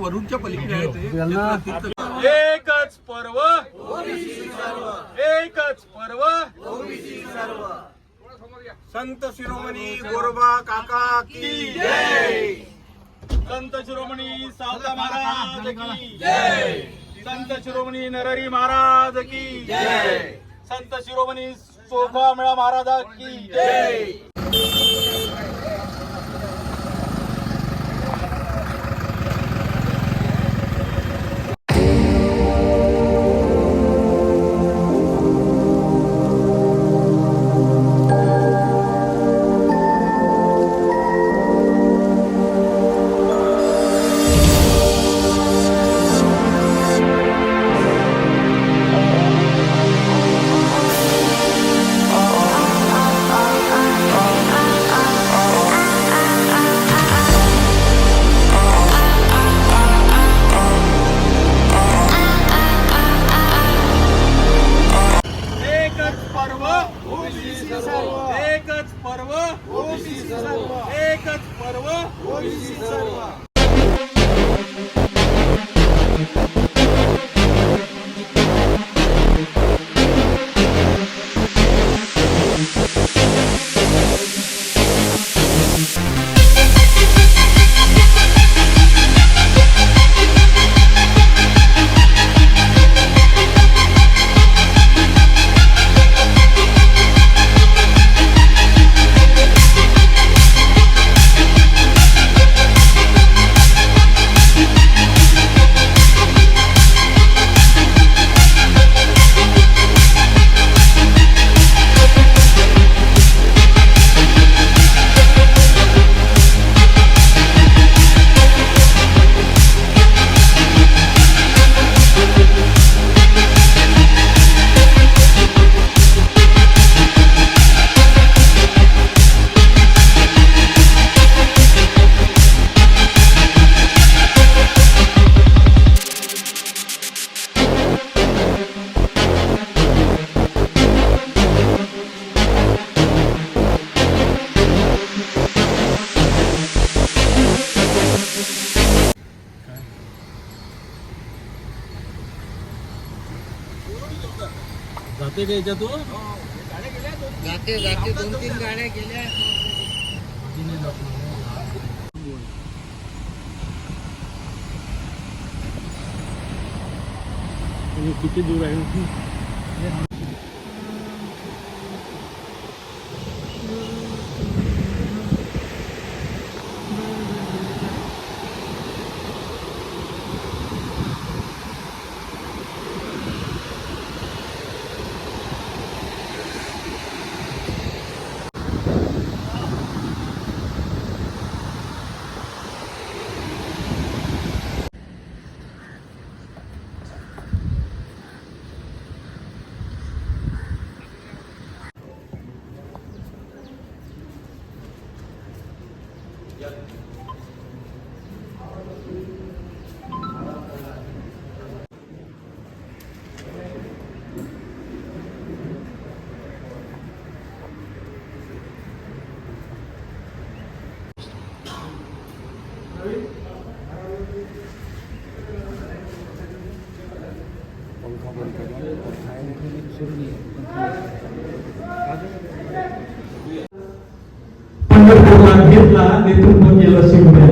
वरुणच्या पलीकडे आहे ते. एकच पर्व. एकच पर्व. संत शिरोमणी गोरबा काका की जय. संत शिरोमणी सावता महाराज की जय. संत शिरोमणी नरहरी महाराज की जय. संत शिरोमणी सोफामेळा महाराज की एकच पर्व जाते का याच्यातून? जाते जाते. दोन तीन गाड्या गेल्या. किती दूर आहे? पंढरपूरला घेतला नेतृत्व केलं शिवरायानं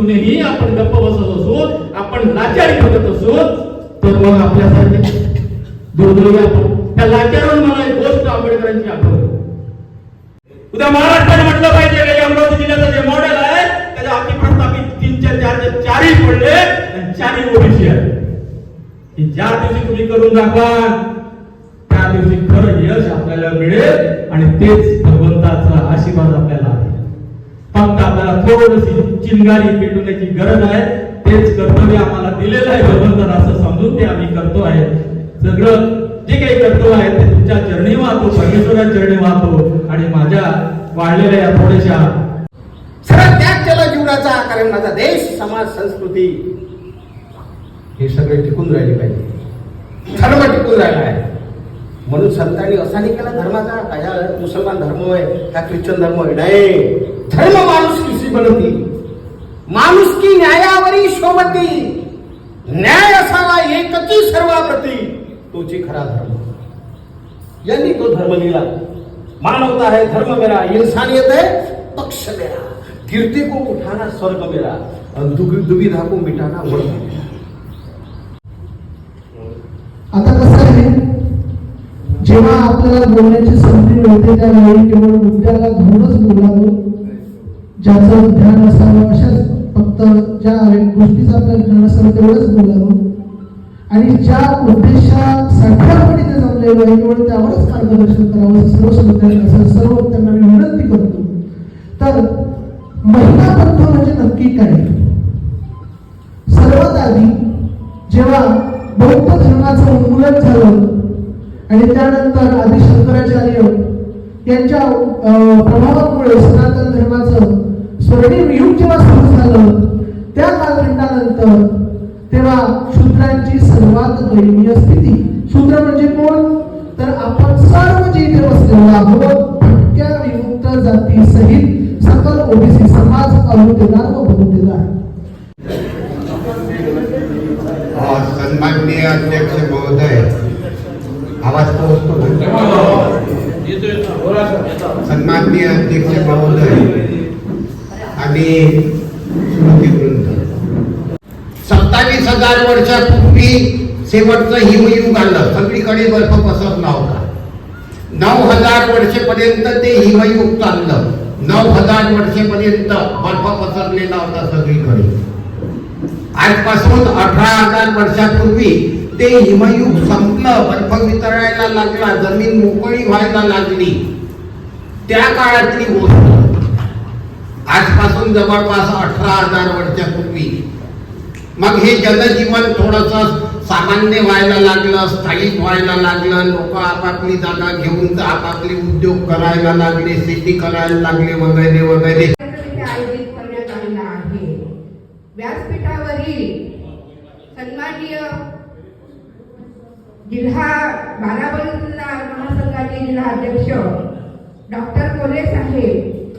असूनही आपण गप्प बसत असू आपण लाचारी बघत असू तर मग आपल्यासारखे दुर्दैवी आपण. त्या लाचारून मला एक गोष्ट आंबेडकरांची आठवली उद्या महाराष्ट्राने म्हटलं पाहिजे का अमरावती जिल्ह्याचं जे मॉडेल आहे त्याच्या आपली प्रस्थापित तीनच्या चार चारही पडले आणि चारही ओबीसी आहे. ज्या दिवशी तुम्ही करून दाखवा त्या दिवशी खरं यश आपल्याला मिळेल आणि तेच भगवंताचा आशीर्वाद आपल्याला आहे. फक्त आपल्याला थोडीशी चिंगारी पेटवण्याची गरज आहे. तेच कर्तव्य आम्हाला दिलेलं आहे. भगवंतानं असं समजून ते आम्ही करतो आहे. सगळं जे काही कर्तव्य आहे ते तुमच्या चरणी वाहतो परमेश्वराच्या चरणी वाहतो आणि माझ्या वाढलेल्या या थोड्याशा सर्व त्याग केला जीवनाचा कारण माझा देश समाज संस्कृती हे सगळे टिकून राहिले पाहिजे. सर्व टिकून राहिलं आहे. म्हणून संतांनी असा नाही केला धर्माचा काय मुसलमान धर्म आहे हा ख्रिश्चन धर्म आहे. नाही धर्म माणुसकीशी बनवती माणुसकी न्यायावरी शोभती न्याय असावा एकची सर्वाप्रती तोची खरा धर्म. यांनी तो धर्म लिहिला. मानवता है धर्म मेरा इंसानियत है पक्ष मेरा कीर्ति को उठाना स्वर्ग मेरा और दुवि- दुविधा को मिटाना वर्ग मेरा आता कसं जेव्हा आपल्याला बोलण्याची संधी मिळते त्यावेळी केवळ मुद्द्याला धरूनच बोलावं. ज्याचं ध्यान असावं अशाच फक्त ज्या गोष्टीचं आपल्याला ध्यान असावं तेवढंच बोलावं. आणि ज्या उद्देशासाठी आपण इथे जमलेलो आहे केवळ त्यावरच मार्गदर्शन करावं असं सर्व श्रोत्यांना सर्व त्यांना मी विनंती करतो. तर महिला तत्व म्हणजे नक्की काय? सर्वात आधी जेव्हा बौद्ध धर्माचं उन्मूलन झालं आणि त्यानंतर आधी शंकराचार्य यांच्या प्रभावामुळे सनातन धर्माचं स्वर्णिम युग जेव्हा सुरू झालं त्या कालखंडानंतर तेव्हा शूद्रांची सर्वात दयनीय स्थिती. शूद्र म्हणजे कोण? तर आपण सर्व जे इथे बसलेलो आहोत भटक्या विमुक्त जाती सहित सकल ओबीसी समाज अवतेदार व बहुतेदार अ, सन्माननीय अध्यक्ष महोदय आवाज पोहोचतो सन्माननीय अध्यक्ष महोदय आणि सत्तावीस हजार वर्षापूर्वी शेवटचं हिमयुग आलं सगळीकडे बर्फ पसरला होता. नऊ हजार वर्षेपर्यंत ते हिमयुग चाललं. नऊ हजार वर्षेपर्यंत बर्फ पसरलेला होता सगळीकडे. आजपासून अठरा हजार वर्षापूर्वी ते हिमयुग संपलं बर्फ वितरायला लागला जमीन मोकळी व्हायला लागली. त्या काळातली गोष्ट. आजपासून जवळपास अठरा हजार वर्षापूर्वी. मग हे जनजीवन थोडस सामान्य व्हायला लागलं स्थायिक व्हायला लागलं लोक आपापली जागा घेऊन आपापले उद्योग करायला लागले शेती करायला लागले वगैरे वगैरे. आयोजित करण्यात आलेला आहे. व्यासपीठावरील सन्माननीय जिल्हा बारामतीला महासंघाचे जिल्हा अध्यक्ष डॉक्टर कोले साहेब.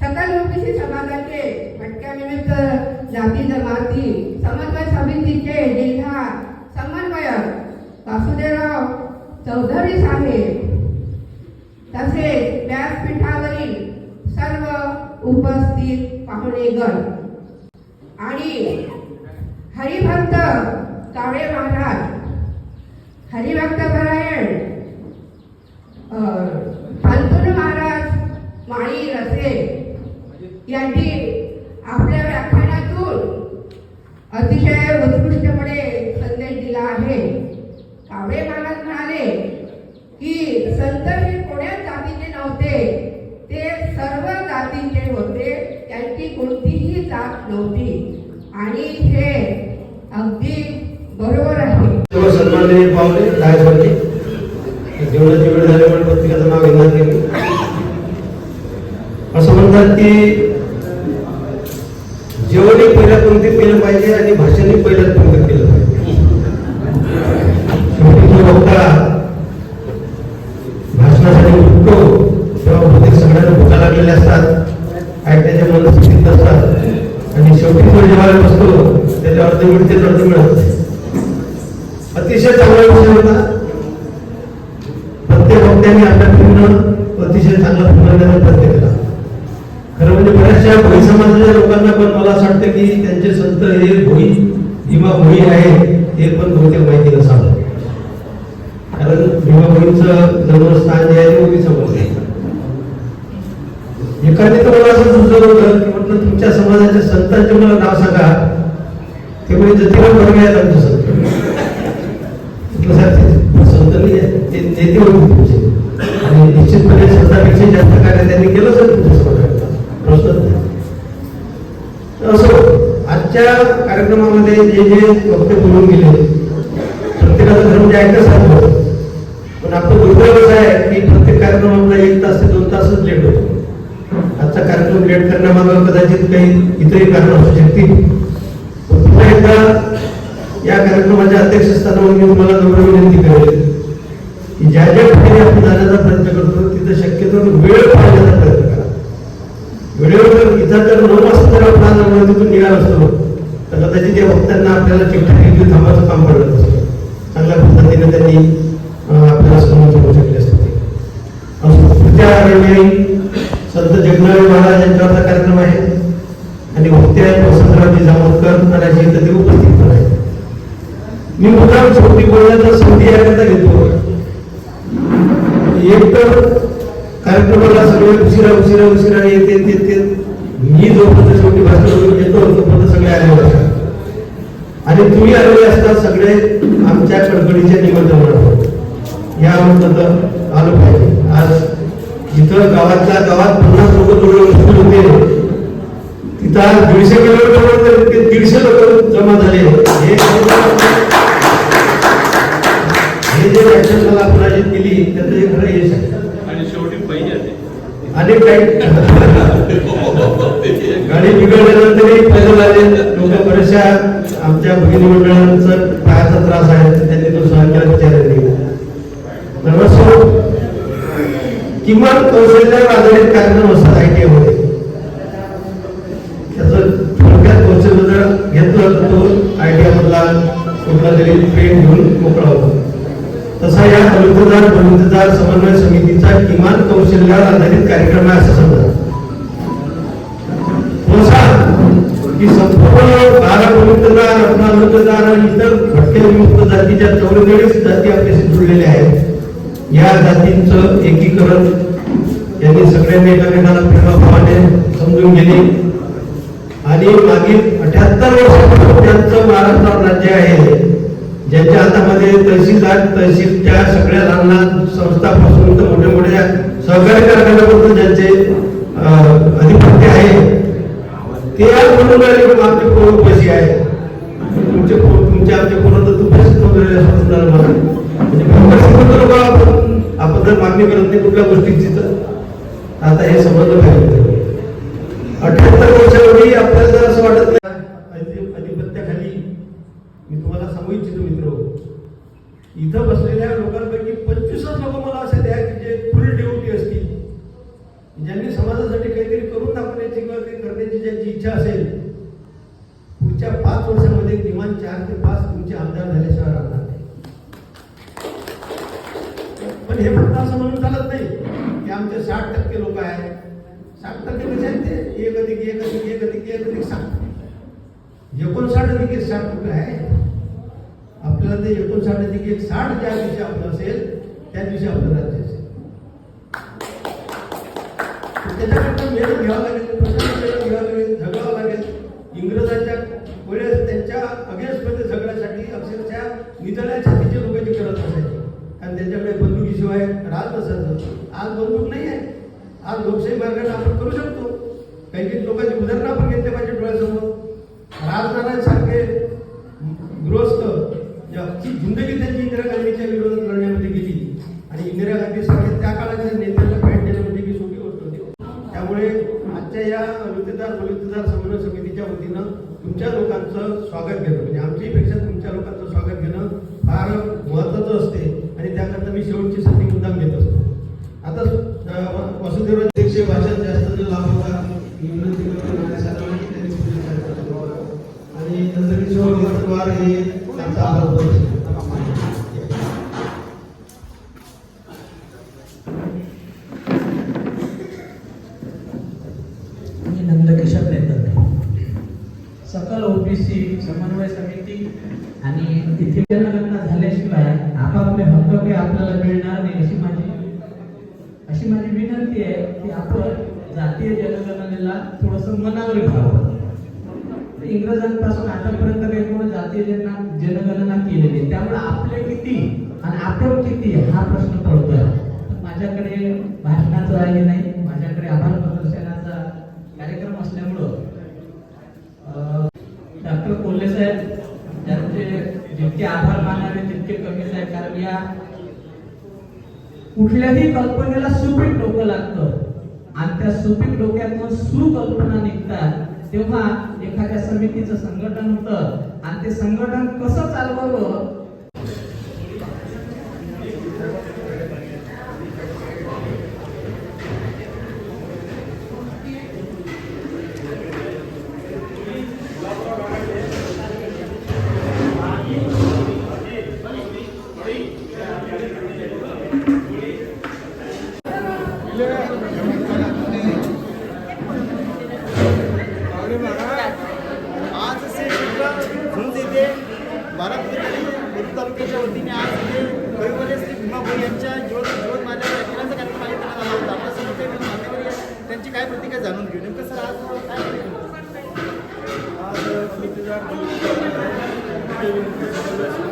सकल ओबीसी समाजाचे फटक्यानिमित्त जाती जमाती समन्वय समितीचे जिल्हा समन्वयक वासुदेवराव चौधरी साहेब. तसेच व्यासपीठावरील सर्व उपस्थित पाहुणेगण. आणि हरिभक्त कावळे महाराज. हरिभक्त परायण अं, फाल्गुन महाराज माळी रसे यांनी आपल्या व्याख्यानातून अतिशय उत्कृष्टपणे संदेश दिला आहे. कावळे महाराज म्हणाले की संत हे कोण्या जातीचे नव्हते ते सर्व जातीचे होते त्यांची कोणतीही जात नव्हती. आणि हे अगदी बरोबर आहे. सर्व पावले पाहुणे रायसवरचे जेवढं वेळ झाल्यामुळे प्रत्येकाचं नाव घेणार नाही असं म्हणतात की जेवणही पहिल्या पंक्तीत केलं पाहिजे आणि भाषणही पहिल्याच पंक्तीत केलं पाहिजे. शेवटी भाषणासाठी उठतो तेव्हा प्रत्येक सगळ्यांना भुका लागलेल्या असतात ऐकण्याच्या मनस्थितीत असतात आणि शेवटी तो जेव्हा बसतो त्याच्यावर अर्ध मिळते अर्ध मिळत. एखादी तर मला असं सुचलं होतं की म्हटलं तुमच्या समाजाच्या संतांचे मला नाव सांगा. ते म्हणजे जतीराम वर्गे आहेत आमचे संत ते संत नाही ते नेते होते तुमचे. आणि निश्चितपणे संतांपेक्षा जास्त कार्य त्यांनी केलं सर तुमच्या समाजात. असो आजच्या कार्यक्रमामध्ये जे जे वक्ते बोलून गेले प्रत्येकाचं धर्म जे ऐकलं सांगतो पण आपलं दुर्दैवच आहे की प्रत्येक कार्यक्रमाला एक तास ते दोन तासच लेट होतो. आजचा कार्यक्रम लेट करण्यामागं कदाचित काही इतरही कारण असू शकतील. पुन्हा एकदा या कार्यक्रमाच्या अध्यक्षस्थानावर मी तुम्हाला नम्र विनंती करेल की ज्या ज्या ठिकाणी आपण जाण्याचा प्रयत्न करतो तिथं शक्यतो वेळ पाळण्याचा प्रयत्न करा. वेळेवर इथं जर नऊ वाजता जर आपण आज अमरावतीतून असतो तर कदाचित या भक्तांना आपल्याला चिठ्ठ्या घेऊन थांबायचं काम पडलं नसतं चांगल्या पद्धतीने त्यांनी आपल्याला समोर करू शकले असते. असं पुढच्या महाराज यांच्यावरचा कार्यक्रम आहे. आणि भक्ती आहेत वसंतरावजी जामोदकर महाराज इथं ते उपस्थित पण आहेत मी मुद्दाम शेवटी बोलण्याचा संधी याकरता घेतो. एक तर कार्यक्रमाला सगळे उशिरा उशिरा उशिरा येते येते मी जोपर्यंत शेवटी भाषण करून येतो तोपर्यंत सगळे आले होते. आणि तुम्ही आलेले असता सगळे आमच्या कडकडीच्या निमंत्रणावर या बद्दल आलो पाहिजे. आज जिथं गावातल्या गावात पन्नास लोक मुश्किल होते. तिथं आज दीडशे किलोमीटर दीडशे लोक जमा झाले. हे जे आपण आयोजित केली त्याचं हे खरं यश आणि शेवटी पाहिजे अनेक काही गाडी बिघडल्यानंतरही पैदल आले लोक बऱ्याचशा आमच्या भगिनी मंडळांचा पायाचा त्रास आहे. त्यांनी तो सहन केला किमान कौशल्यावर आधारित कार्यक्रम असतात आय टी मध्ये त्याचं थोडक्यात कौशल्य जर घेतलं तर तो मधला कुठला तरी ट्रेन घेऊन मोकळा होतो. तसा या समन्वय समितीचा किमान कौशल्यावर आधारित कार्यक्रम आहे असं समजा. की संपूर्ण बारा बलुतेदार आणि इतर भटके विमुक्त जातीच्या चौवेचाळीस जाती आपल्याशी जुळलेल्या आहेत. या जातींचं एकीकरण यांनी सगळ्यांनी एकमेकांना प्रेमाप्रमाणे समजून गेले आणि मागील अठ्याहत्तर वर्षापासून त्यांचं महाराष्ट्र राज्य आहे ज्यांच्या हातामध्ये तहसीलदार तहसीलच्या सगळ्या लहान संस्थापासून तर मोठ्या मोठ्या सहकारी कारखान्यापासून ज्यांचे अधिपत्य आहे ते आज म्हणून आपले आमचे पैसे आहे तुमचे तुमच्या तुमचे आमचे पोरं तर म्हणजे भंगार श्रीमंत लोक आपण. आपण जर मागणी करत नाही कुठल्या गोष्टीची तर. आता हे समजलं पाहिजे. अठ्याहत्तर वर्षापूर्वी आपल्याला जर असं वाटत नाही. अधिपत्याखाली मी तुम्हाला सांगू इच्छितो मित्र. इथं बसलेल्या लोकांपैकी पंचवीसच लोक मला असे द्या की जे फुल ड्युटी असतील. ज्यांनी समाजासाठी काहीतरी करून दाखवण्याची किंवा काही करण्याची ज्यांची इच्छा असेल. पुढच्या पाच वर्षामध्ये किमान चार ते पाच तुमचे आमदार झाल्याशिवाय राहतात नाही पण हे फक्त असं म्हणून चालत नाही की आमचे साठ टक्के लोक आहेत. साठ टक्के कसे आहेत ते. एक अधिक एक अधिक एक अधिक एक अधिक साठ. एकोणसाठ अधिक एक साठ कुठे आहे? आपल्याला ते एकोणसाठ अधिक एक साठ ज्या दिवशी आपलं असेल त्या दिवशी आपलं राज्य असेल. त्याच्याकडनं मेहनत घ्यावं लागेल. आज बंदूक नाही आहे. आज लोकशाही मार्गाने आपण करू शकतो. काही काही लोकांची उदाहरणं आपण घेतले पाहिजे डोळ्यासमोर. राजनारायणसारखे गृहस्थ ज्याची जिंदगी त्यांची इंदिरा गांधीच्या विरोधात लढण्यामध्ये गेली. आणि इंदिरा गांधी सारख्या त्या काळाच्या नेत्याला भेट देण्यामध्ये म्हणजे ही सोपी गोष्ट होती. त्यामुळे आजच्या या वृत्तीदार वृत्तीदार समन्वय समितीच्या वतीनं तुमच्या लोकांचं स्वागत घेणं म्हणजे आमच्याहीपेक्षा तुमच्या लोकांचं स्वागत घेणं फार महत्वाचं असते आणि त्याकरता मी शेवटची संधी मुद्दाम घेत असतो आता अं, वसुदेव अध्यक्ष भाषण जास्त न लाभवता मी विनंती करतो माझ्या सर्वांनी त्यांनी पुढे चर्चा करावी. आणि नंतर किशोर पवार त्यांचा आभार व्यक्त सकल ओबीसी समन्वय समिती आणि इथे जनगणना झाल्याशिवाय आपापले हक्क काही आपल्याला मिळणार नाही अशी माझी अशी माझी विनंती आहे की आपण जातीय जनगणनेला थोडस मनावर घ्यावं. इंग्रजांपासून आतापर्यंत किती? आणि आपण किती हा प्रश्न पडतोय माझ्याकडे भाषणाचं आहे नाही माझ्याकडे आभार प्रदर्शनाचा कार्यक्रम असल्यामुळं डॉक्टर कोल्हे साहेब त्यांचे जितके आभार मानावे तितके कमीच आहे कारण या कुठल्याही कल्पनेला सुपीक डोकं लागतं. आणि त्या सुपीक डोक्यातून सुकल्पना निघतात. तेव्हा एखाद्या समितीचं संघटन होतं. आणि ते संघटन कसं चालवावं आज असे झुंज येथे बारामती गुरु तालुक्याच्या वतीने आज इथे कविवर्य श्री भीमाभाई यांच्या ज्योत ज्योत माझ्या दिनाचा कार्यक्रम आयोजन झाला होता आपल्यासमोर काही मान्यवर या- त्यांची काय जाणून घेऊ. नेमकं सर आज काय आज